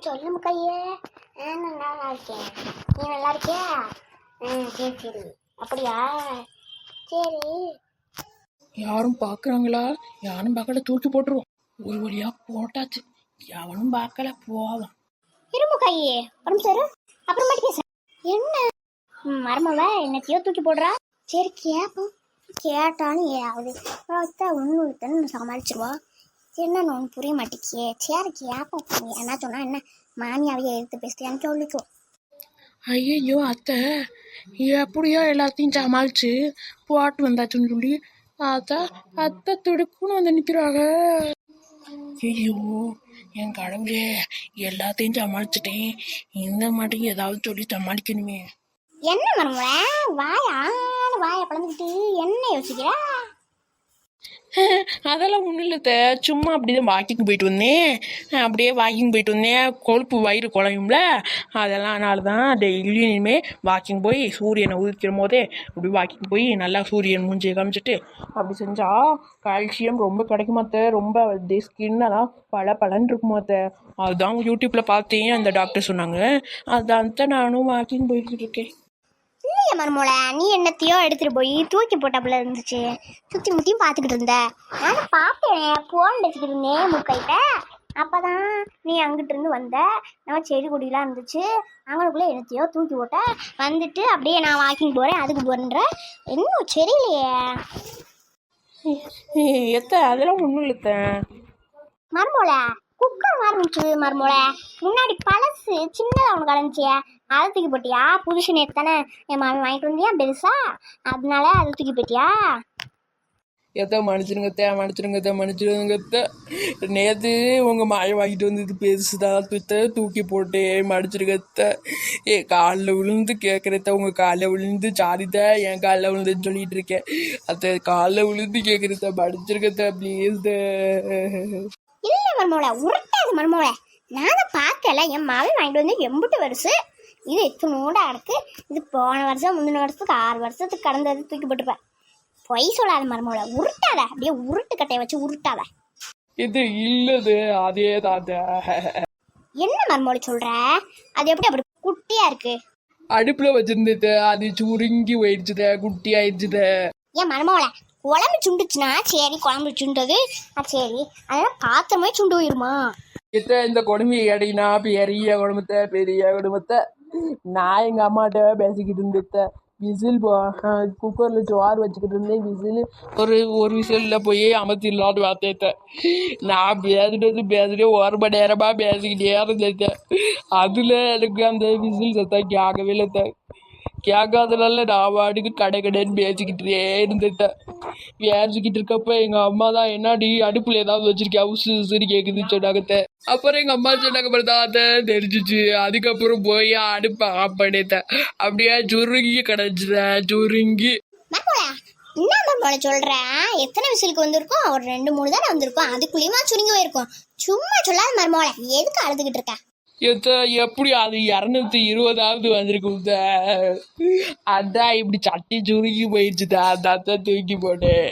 சொல்லு முக்கையே ஆ நான் நல்லா இருக்கேன். நீ நல்லா இருக்கியா? ஆ சரி சரி. அப்படியா? சரி. யாரும் பார்க்குறாங்களா? யாரும் பார்க்கல தூக்கி போட்டுருவோம். ஒரு வழியா போட்டாச்சு. எவனும் பார்க்கல போவோம். இரும்பு கையே. நிமிஷம் இரு. அப்புறமாட்டி பேச. என்ன? மருமவ என்னத்தையோ தூக்கி போடுறா. சரி கேட்போம் கேட்டாலும் ஏதாவது. ஒன்று ஒருத்தன்னு சமாளிச்சிருவா என்னன்னு ஒன்று புரிய மாட்டேங்கியே. சரி கேட்போம் நீ என்ன சொன்னா என்ன? மாமியாவையே எடுத்து பேசுறியான்னு சொல்லிக்கோ. ஐயையோ அத்தை. எப்படியோ எல்லாத்தையும் சமாளிச்சு போட்டு வந்தாச்சுன்னு சொல்லி அத்தை அத்தை துடுக்குன்னு வந்து நிற்கிறாங்க ஐயோ என் கடவுளே எல்லாத்தையும் சமாளிச்சிட்டேன். இந்த மாட்டையும் ஏதாவது சொல்லி சமாளிக்கணுமே. என்ன மருமவ வாயா வாயை பழந்துக்கிட்டு என்ன யோசிக்கிறா? அதெல்லாம் ஒன்றும் இல்லை சும்மா அப்படிதான் வாக்கிங் போயிட்டு வந்தேன். அப்படியே வாக்கிங் போயிட்டு வந்தேன். கொழுப்பு வயிறு குழையும்ல. அதெல்லாம் அதனால தான் டெய்லியும் இனிமேல் வாக்கிங் போய் சூரியனை உதிக்கிற போதே அப்படி வாக்கிங் போய் நல்லா சூரியன் மூஞ்சியை காமிச்சிட்டு அப்படி செஞ்சால் கால்சியம் ரொம்ப கிடைக்குமாத்த ரொம்ப ஸ்கின்னெல்லாம் பல பலன் இருக்குமாத்த அதுதான் யூடியூப்பில் பார்த்தேன். அந்த டாக்டர் சொன்னாங்க. அதான் தான் நானும் வாக்கிங் போய்கிட்டு இருக்கேன். இல்லையா மருமோள நீ என்னத்தையோ எடுத்துட்டு போய் தூக்கி போட்டாப்புல இருந்துச்சு. சுத்தி முத்தியும் பார்த்துக்கிட்டு இருந்த. நானும் பார்த்தேன் போன் வச்சுக்கிட்டு இருந்தேன் முக்கைட்ட. அப்பதான் நீ அங்கிட்டு இருந்து வந்த. நம்ம செடி கொடியெல்லாம் இருந்துச்சு. அங்கனுக்குள்ள என்னத்தையோ தூக்கி போட்ட. வந்துட்டு அப்படியே நான் வாக்கிங் போறேன் அதுக்கு போறேன்ற. இன்னும் சரியில்லையே. எத்த அதெல்லாம் ஒன்றும் இல்லைத்த. மருமோள குக்கர் ஆரம்பிச்சு முன்னாடி பழசு சின்னதாக ஒன்று கலந்துச்சியே. அதை தூக்கி போட்டியா? புதுசு நேற்று தானே என் மாமி வாங்கிட்டு வந்தியா பெருசா? அதனால அதை தூக்கி போட்டியா? எத்த மன்னிச்சிருங்கத்த மன்னிச்சிருங்கத்த மன்னிச்சிருங்கத்த நேற்று உங்கள் மாய வாங்கிட்டு வந்தது பெருசுதான் துத்த தூக்கி போட்டு மன்னிச்சிருக்கத்த ஏ காலில் விழுந்து கேட்குறத உங்கள் காலில் விழுந்து சாரித்த என் காலில் விழுந்துன்னு சொல்லிட்டு இருக்கேன். அத்த காலில் விழுந்து கேட்குறத மன்னிச்சிருக்கத்த ப்ளீஸ் மருமோள உருட்டாது மருமோள நான் தான் பார்க்கல. என் மாவி வாங்கிட்டு வந்து எம்புட்டு வருஷு இது இத்தனோட இருக்கு இது போன வருஷம் முந்தின வருஷத்துக்கு ஆறு வருஷத்துக்கு கடந்தது தூக்கி போட்டுப்பேன் பொய் சொல்லாத மருமோள உருட்டாத. அப்படியே உருட்டு கட்டையை வச்சு உருட்டாத. இது இல்லது. அதே தாத்த என்ன மருமோள சொல்ற? அது எப்படி அப்படி குட்டியா இருக்கு? அடுப்பில் வச்சிருந்தது அது சுருங்கி போயிடுச்சுத குட்டி ஆயிடுச்சுத ஏன் மருமோள உடம்பு சுண்டுச்சுன்னா சரி குழம்பு சுண்டது சரி. அதெல்லாம் பாத்திரமே சுண்டு போயிருமா? கிட்ட இந்த கொடுமை அடினா பெரிய குடும்பத்தை பெரிய குடும்பத்தை நான் எங்கள் அம்மாட்ட பேசிக்கிட்டு இருந்தேன் விசில் போ குக்கரில் சோறு வச்சுக்கிட்டு இருந்தேன். விசில் ஒரு ஒரு விசிலில் போய் அமர்த்திடலான்னு பார்த்தேன் நான் பேசிட்டு பேசிட்டு ஒரு மணி நேரமாக பேசிக்கிட்டே இருந்தேன் அதில் எனக்கு அந்த விசில் சத்தம் கேட்கவே இல்லை கேட்காதனால நான் பாட்டுக்கு கடை கடைன்னு பேசிக்கிட்டே இருந்துட்டேன் பேசிக்கிட்டு இருக்கப்ப எங்க அம்மா தான் என்னடி அடுப்புல ஏதாவது வச்சிருக்கியா? உசு உசுன்னு கேக்குதுன்னு சொன்னாங்க அப்புறம் எங்க அம்மா சொன்னாங்க பாரு தாத்த தெரிஞ்சிச்சு. அதுக்கப்புறம் போய் அடுப்பை ஆஃப் பண்ணிட்டேன். அப்படியே சுருங்கி கிடச்சிட்டேன் சுருங்கி. என்ன மருமோள சொல்ற? எத்தனை விசிலுக்கு வந்திருக்கோம்? ஒரு ரெண்டு மூணு தானே வந்திருக்கோம். அதுக்குள்ளேயுமா சுருங்கி போயிருக்கோம். சும்மா சொல்லாத மருமோளை எதுக்கு அழுதுகிட்டு இருக்க? எத்த எப்படி அது இரநூத்தி இருபதாவது வந்திருக்கும் அதான் இப்படி சட்டி சுருங்கி போயிடுச்சுதா அதான் தூக்கி போட்டேன்.